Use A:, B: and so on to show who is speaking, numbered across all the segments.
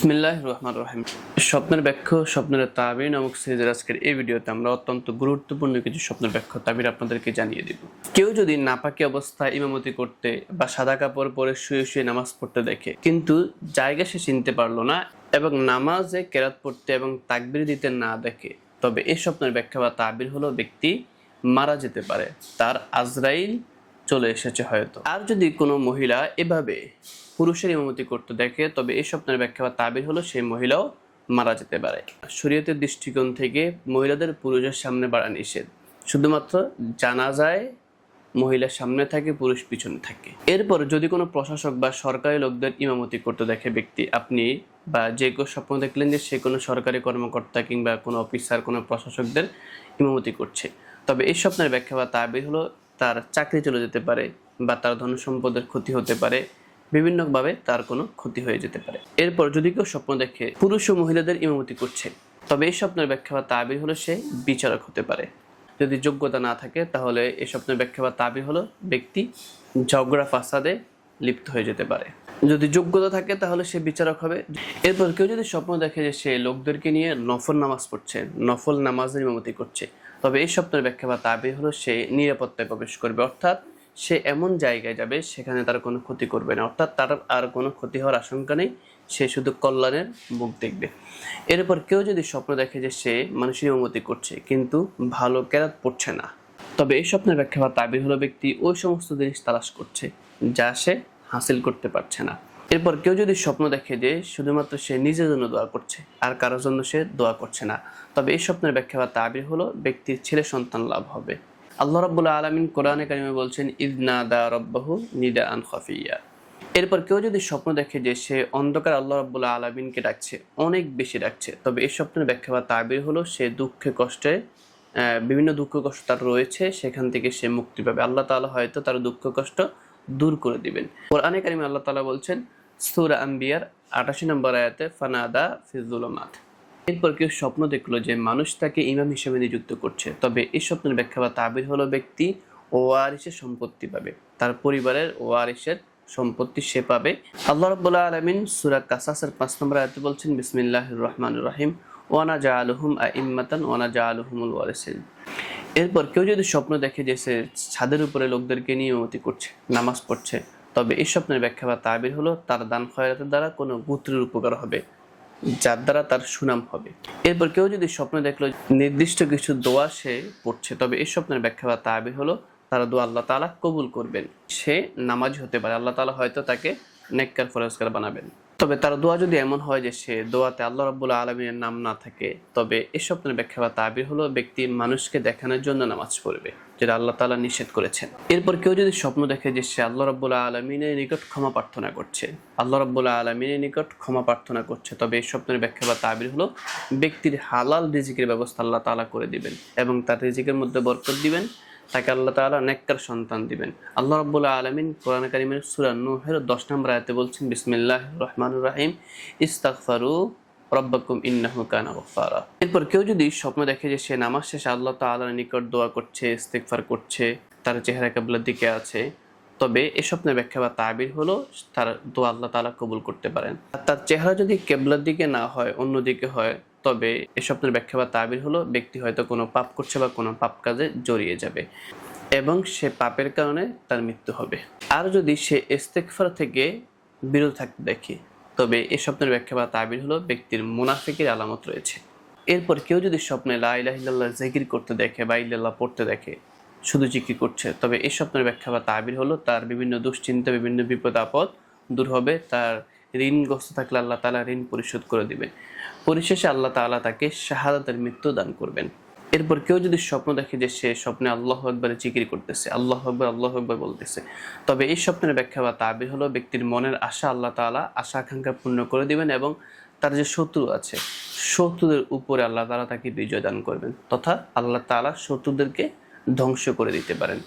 A: বিসমিল্লাহ রহমান রহিম। স্বপ্নের ব্যাখ্যা, স্বপ্নের তাবির নামক সিরিজের আজকের এই ভিডিওতে আমরা অত্যন্ত গুরুত্বপূর্ণ কিছু স্বপ্নের ব্যাখ্যা, তাবির আপনাদেরকে জানিয়ে দিব। কেউ যদি নাপাকি অবস্থায় ইমামতি করতে বা সাদা কাপড় পরে শুয়ে শুয়ে নামাজ পড়তে দেখে, কিন্তু জায়গা সে চিনতে পারল না এবং নামাজে কেরাত পড়তে এবং তাকবির দিতে না দেখে, তবে এই স্বপ্নের ব্যাখ্যা বা তাবির হলো ব্যক্তি মারা যেতে পারে। তার আজরাইল চলে এসেছে হয়তো। আর যদি কোনো মহিলা এভাবে পুরুষের ইমামতি করতে দেখে, তবে এই স্বপ্নের ব্যাখ্যা বা তাবির হলো সেই মহিলাও মারা যেতে পারে। শরীয়তের দৃষ্টিকোণ থেকে মহিলাদের পুরুষের সামনে বাড়া নিষেধ। শুধুমাত্র জানা যায় মহিলার সামনে থাকে, পুরুষ পিছনে থাকে। এরপর যদি কোনো প্রশাসক বা সরকারি লোকদের ইমামতি করতে দেখে ব্যক্তি, আপনি বা যে কেউ স্বপ্ন দেখলেন যে সে কোনো সরকারি কর্মকর্তা কিংবা কোনো অফিসার, কোনো প্রশাসকদের ইমামতি করছে, তবে এই স্বপ্নের ব্যাখ্যা বা তাবির হলো তার চাকরি চলে যেতে পারে বা তার ধন সম্পদের ক্ষতি হতে পারে, বিভিন্নভাবে তার কোনো ক্ষতি হয়ে যেতে পারে। এরপর যদি কেউ স্বপ্ন দেখে পুরুষ ও মহিলাদের ইমামতি করছে, তবে এই স্বপ্নের ব্যাখ্যা বা তাবির হলো সে বিচারক হতে পারে। যদি যোগ্যতা না থাকে, তাহলে এই স্বপ্নের ব্যাখ্যা বা তাবির হলো ব্যক্তি ঝগড়া ফাসাদে লিপ্ত হয়ে যেতে পারে। যদি যোগ্যতা থাকে, তাহলে সে বিচারক হবে। এরপর কেউ যদি স্বপ্ন দেখে যে সে লোকদেরকে নিয়ে নফল নামাজ পড়ছে, নফল নামাজের ইমামতি করছে তবে এই স্বপ্নের ব্যাখ্যা বা তাবির হলো সে নিরাপত্তায় প্রবেশ করবে, অর্থাৎ সে এমন জায়গায় যাবে সেখানে তার কোনো ক্ষতি করবে না, অর্থাৎ তার আর কোনো ক্ষতি হওয়ার আশঙ্কা নেই, সে শুধু কল্যাণের মুখ দেখবে। এরপর কেউ যদি স্বপ্ন দেখে যে সে মানুষের ইমামতি করছে কিন্তু ভালো কেরাত পড়ছে না। তবে এই স্বপ্নের ব্যাখ্যা বা তাবির হলো ব্যক্তি ওই সমস্ত জিনিস তালাশ করছে, যা সে হাসিল করতে পারছে না। এরপর কেউ যদি স্বপ্ন দেখে যে শুধুমাত্র সে নিজের জন্য দোয়া করছে, আর কারোর জন্য সে দোয়া করছে না, তবে এই স্বপ্নের ব্যাখ্যা বা তাবির হলো ব্যক্তির ছেলে সন্তান লাভ হবে। আল্লাহ রাব্বুল্লাহ আলমিন কোরআনে কারিমে বলছেন ইদনা দা রব্বাহু নিদা আন খফিয়া। এরপর কেউ যদি স্বপ্ন দেখে যে সে অন্ধকার আল্লাহ রাব্বুল্লাহ আলমিনকে ডাকছে, অনেক বেশি ডাকছে, তবে এই স্বপ্নের ব্যাখ্যা বা তাবির হলো সে দুঃখে কষ্টে বিভিন্ন দুঃখ কষ্ট তার রয়েছে, সেখান থেকে সে মুক্তি পাবে। আল্লাহ তাআলা হয়তো তার দুঃখ কষ্ট দূর করে দিবেন। কোরআনে কারিমে আল্লাহ তাআলা বলছেন সূরা আম্বিয়ার আটাশি নম্বর আয়াতে, ফানাদা ফিজুলমাত এরপর কেউ স্বপ্ন দেখল যে মানুষ তাকে ইমাম হিসেবে নিযুক্ত করছে। তবে এই স্বপ্নের ব্যাখ্যা বা তাবির হলো ব্যক্তি ওয়ারিসের সম্পত্তি পাবে। তার পরিবারের ওয়ারিসের সম্পত্তি সে পাবে। আল্লাহ রাব্বুল্লাহ আলামিন সুরা কাসাসের পাঁচ নম্বর আয়াতে বলছেন, বিসমিল্লাহির রহমান রাহিম। ওয়ানা জাআলুহুম আইম্মাতান ওয়ানা জাআলুহুমুল ওয়ারিসিন। এরপর কেউ যদি স্বপ্ন দেখে যে সে ছাদের উপরে লোকদেরকে নিয়ে ইমামতি করছে, নামাজ পড়ছে তবে এই স্বপ্নের ব্যাখ্যা বা তাবির হলো তার দান খয়রাতের দ্বারা কোনো গোত্রের উপকার হবে, যার দ্বারা তার সুনাম হবে। এরপর কেউ যদি স্বপ্ন দেখল নির্দিষ্ট কিছু দোয়া সে পড়ছে, তবে এই স্বপ্নের ব্যাখ্যা বা তাবির হলো তারা দোয়া আল্লাহ তালা কবুল করবেন। সে নামাজ হতে পারে, আল্লাহ তালা হয়তো তাকে নেককার ফরজকার বানাবেন। তবে তার দোয়া যদি এমন হয় যে সে দোয়াতে আল্লাহ রাব্বুল আলমিনের নাম না থাকে, তবে এই স্বপ্নের ব্যাখ্যা বা তাবির হলো ব্যক্তি মানুষকে দেখানোর জন্য নামাজ পড়বে, যেটা আল্লাহ তাআলা নিষেধ করেছেন। এরপর কেউ যদি স্বপ্ন দেখে যে সে আল্লাহ রাব্বুল আলমিনের নিকট ক্ষমা প্রার্থনা করছে, আল্লাহ রাব্বুল আলমিনের নিকট ক্ষমা প্রার্থনা করছে, তবে এই স্বপ্নের ব্যাখ্যা বা তাবির হলো ব্যক্তির হালাল রিজিকের ব্যবস্থা আল্লাহ তাআলা করে দিবেন এবং তার রিজিকের মধ্যে বরকত দিবেন। তাকে আল্লাহ তাআলা নেককার সন্তান দিবেন। আল্লাহ রাব্বুল আলমিন কোরআন কারিমের সূরা নূহের 10 নম্বর আয়াতে বলছেন, বিসমিল্লাহির রহমানির রহিম, ইস্তাগফারু রব্বাকুম ইন্নাহু কানা গফফারা। এরপর কেউ যদি স্বপ্ন দেখে যে সে নামাজ শেষে আল্লাহ তাআলার নিকট দোয়া করছে, ইস্তেগফার করছে, তার চেহারা কিবলার দিকে আছে, তবে এ স্বপ্নের ব্যাখ্যা বা তাবির হলো তার দোয়া আল্লাহ তাআলা কবুল করতে পারেন। আর তার চেহারা যদি কেবলার দিকে না হয় অন্য দিকে হয় তবে এ স্বপ্নের ব্যাখ্যা বা তাবির হলো ব্যক্তি হয়তো কোনো পাপ করছে বা কোনো পাপ কাজে জড়িয়ে যাবে এবং সে পাপের কারণে তার মৃত্যু হবে। আর যদি সে ইস্তেকফার থেকে বিরত থাকতে দেখে, তবে এ স্বপ্নের ব্যাখ্যা বা তাবির হলো ব্যক্তির মুনাফিকের আলামত রয়েছে। এরপর কেউ যদি স্বপ্নে লা ইলাহা ইল্লাল্লাহ জিকির করতে দেখে বা ইল্লাল্লাহ পড়তে দেখে, শুধু জিকির করছে, তবে এই স্বপ্নের ব্যাখ্যা বা তাবির হলো তার বিভিন্ন দুশ্চিন্তা, বিভিন্ন বিপদ আপদ দূর হবে, তার ঋণগ্রস্ত থাকলে আল্লাহ তালা ঋণ পরিশোধ করে দিবে পরিশেষে আল্লাহ তাআলা তাকে শাহাদাতের মৃত্যু দান করবেন। এরপর কেউ যদি স্বপ্ন দেখে যে সে স্বপ্নে আল্লাহ একবারে জিকির করতেছে, আল্লাহ আকবর আল্লাহ আকবর বলতেছে, তবে এই স্বপ্নের ব্যাখ্যা বা তাবির হলো ব্যক্তির মনের আশা আল্লাহ তাআলা আশা আকাঙ্ক্ষা পূর্ণ করে দিবেন এবং তার যে শত্রু আছে, শত্রুদের উপরে আল্লাহ তালা তাকে বিজয় দান করবেন তথা আল্লাহ তাআলা শত্রুদেরকে ধ্বংস করে দিতে পারেন।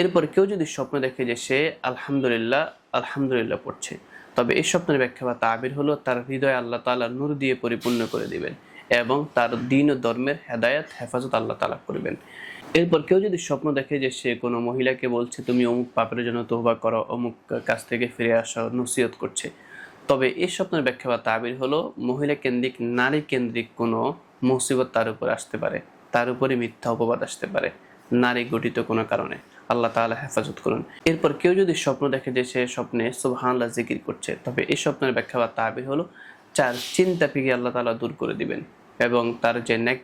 A: এরপর কেউ যদি স্বপ্ন দেখে যে সে আলহামদুলিল্লাহ আলহামদুলিল্লাহ পড়ছে তবে এই স্বপ্নের ব্যাখ্যা বা তাবির হলো তার হৃদয় আল্লাহ তাআলা নূর দিয়ে পরিপূর্ণ করে দিবেন এবং তার দিন ও ধর্মের হেদায়াত, হেফাজত আল্লাহ তাআলা করবেন। এরপর কেউ যদি স্বপ্ন দেখে যে সে কোনো মহিলাকে বলছে, তুমি অমুক পাপের জন্য তোহবা করো, অমুক কাছ থেকে ফিরে আসো, নসিহত করছে। তবে এই স্বপ্নের ব্যাখ্যা বা তাবির হলো মহিলা কেন্দ্রিক নারী কেন্দ্রিক কোনো মুসিবত তার উপর আসতে পারে। তার উপরে মিথ্যা অপবাদ আসতে পারে, নারী গঠিত কোনো কারণে। আল্লাহ তাআলা হেফাজত করুন। এরপর কেউ যদি স্বপ্ন দেখে যে সে স্বপ্নে সুবহানাল্লাহ জিকির করছে, তবে এই স্বপ্নের ব্যাখ্যা বা তাবির হলো চার চিন্তা পিকে আল্লাহ তাআলা দূর করে দিবেন এবং তার যে ন্যাক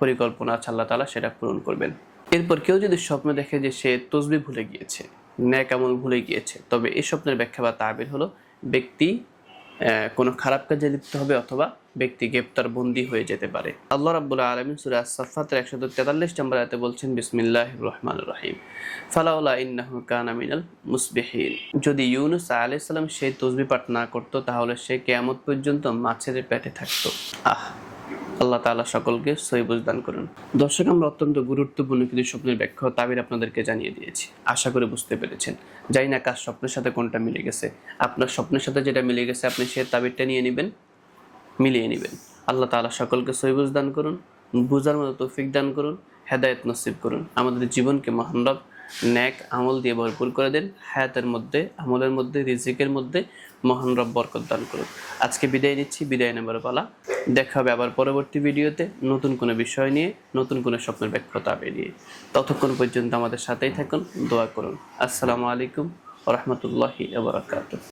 A: পরিকল্পনা আছে আল্লাহ তাআলা সেটা পূরণ করবেন। এরপর কেউ যদি স্বপ্ন দেখে যে সে তসবি ভুলে গিয়েছে ন্যাক আমল ভুলে গিয়েছে, তবে এই স্বপ্নের ব্যাখ্যা বা তাবির হলো ব্যক্তি কোনো খারাপ কাজে লিপ্ত হবে অথবা ব্যক্তি গ্রেপ্তার বন্দী হয়ে যেতে পারে। আল্লাহ রাবুল আলমিন সুরা সাফাতের একশো তেতাল্লিশ নম্বর আয়তে বলছেন বিসমিল্লাহ রহমান রহিম। ফালাউলা ইন্নাহু কানা মিনাল মুসবিহিন। যদি ইউনুস আলাইসাল্লাম সেই তসবি পাঠ না করতো, তাহলে সে কেয়ামত পর্যন্ত মাছের পেটে থাকতো। আহ! আল্লাহ তাআলা সকলকে সহি দান করুন। দর্শক, আমরা অত্যন্ত গুরুত্বপূর্ণ কিছু স্বপ্নের ব্যাখ্যা তাবির আপনাদেরকে জানিয়ে দিয়েছি। আশা করে বুঝতে পেরেছেন। জানি না কার স্বপ্নের সাথে কোনটা মিলে গেছে। আপনার স্বপ্নের সাথে যেটা মিলে গেছে, আপনি সে তাবিরটা নিয়ে নেবেন, মিলিয়ে নেবেন। আল্লাহ তাআলা সকলকে সহিবুজ দান করুন, বুঝার মতো তৌফিক দান করুন, হেদায়ত নসিব করুন। আমাদের জীবনকে মহান রব, ন্যাক আমল দিয়ে ভরপুর করে দেন। হায়াতের মধ্যে, আমলের মধ্যে, রিজিকের মধ্যে মহান রব বরকত দান করুন আজকে বিদায় নিচ্ছি, বিদায় নেবার পালা। দেখা হবে আবার পরবর্তী ভিডিওতে। নতুন কোনো বিষয় নিয়ে, নতুন কোনো স্বপ্নের ব্যাখ্যতা বেরিয়ে ততক্ষণ পর্যন্ত আমাদের সাথেই থাকুন, দোয়া করুন। আসসালামু আলাইকুম রহমতুল্লাহি আবরাকাত